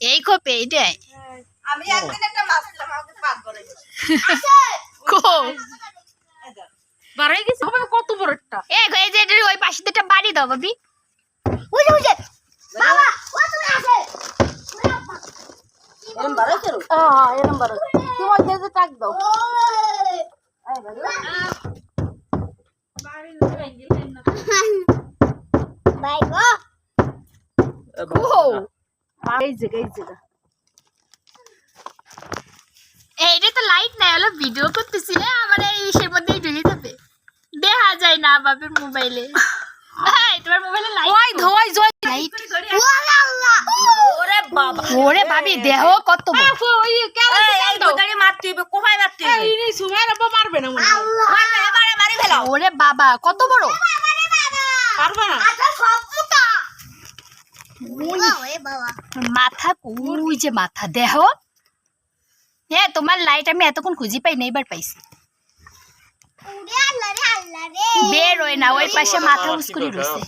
এই খোপে এইটাই। আমি একদিন একটা মাছ দিলাম আমাকে করে গেছে। কো বাড়াই গেছে হবে কত বড় একটা। এই গো, এই যে এটার ওই পাশে একটা বাড়ি দাও বাবি বুঝে বুঝে বাবা ও তুমি আছে। এরম বাড়াইছে রো হ্যাঁ এরকম বাড়াই তোমার যে টাক দাও। বাই গো। ও এই জায়গা এই জায়গা এই তো লাইট নাই হলো ভিডিও করতেছি আমার এই ইসের মধ্যেই ঢুকে যাবে। দেখা যায় না বাপের মোবাইলে তোমার মোবাইলে লাইট ওই ধোই জয় লাইট ওরে বাবা। ওরে ভাবি দেহ কত ওই মারতে হবে কোথায় মারতে হবে এই নেই সুমার আব্বা মারবে না মনে মারবে এবারে মারি ফেলাও। ওরে বাবা কত বড়। পারবে না। মাথা কুই যে মাথা। দেহ এ তোমার লাইট আমি এতক্ষণ খুঁজি পাই না এবার পাইছি। বের হয় না ওই পাশে মাথা উস্কুরি রয়েছে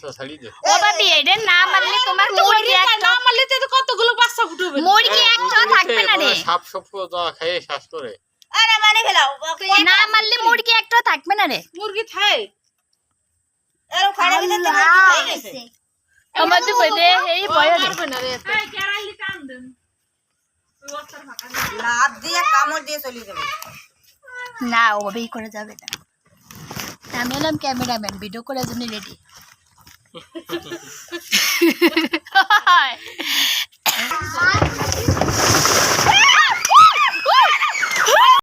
ও বাবি এটা না মারলে তোমার মুরগি একটা মারলে তো কতগুলো বাচ্চা ফুটবে মুরগি একটাও থাকবে না রে। সাপ সপ খেয়ে শ্বাস করে। আরে মারি ফেলাও। না মারলে মুরগি একটাও থাকবে না রে। মুরগি খায়। এরম খাড়া ভিতর থেকে গেছে আমাদের বইতে এই বয় রে পারবে না রে লাভ দিয়ে কামড় দিয়ে চলে যাবে না ওভাবেই করে যাবে না। আমি হলাম ক্যামেরাম্যান ভিডিও করার জন্য রেডি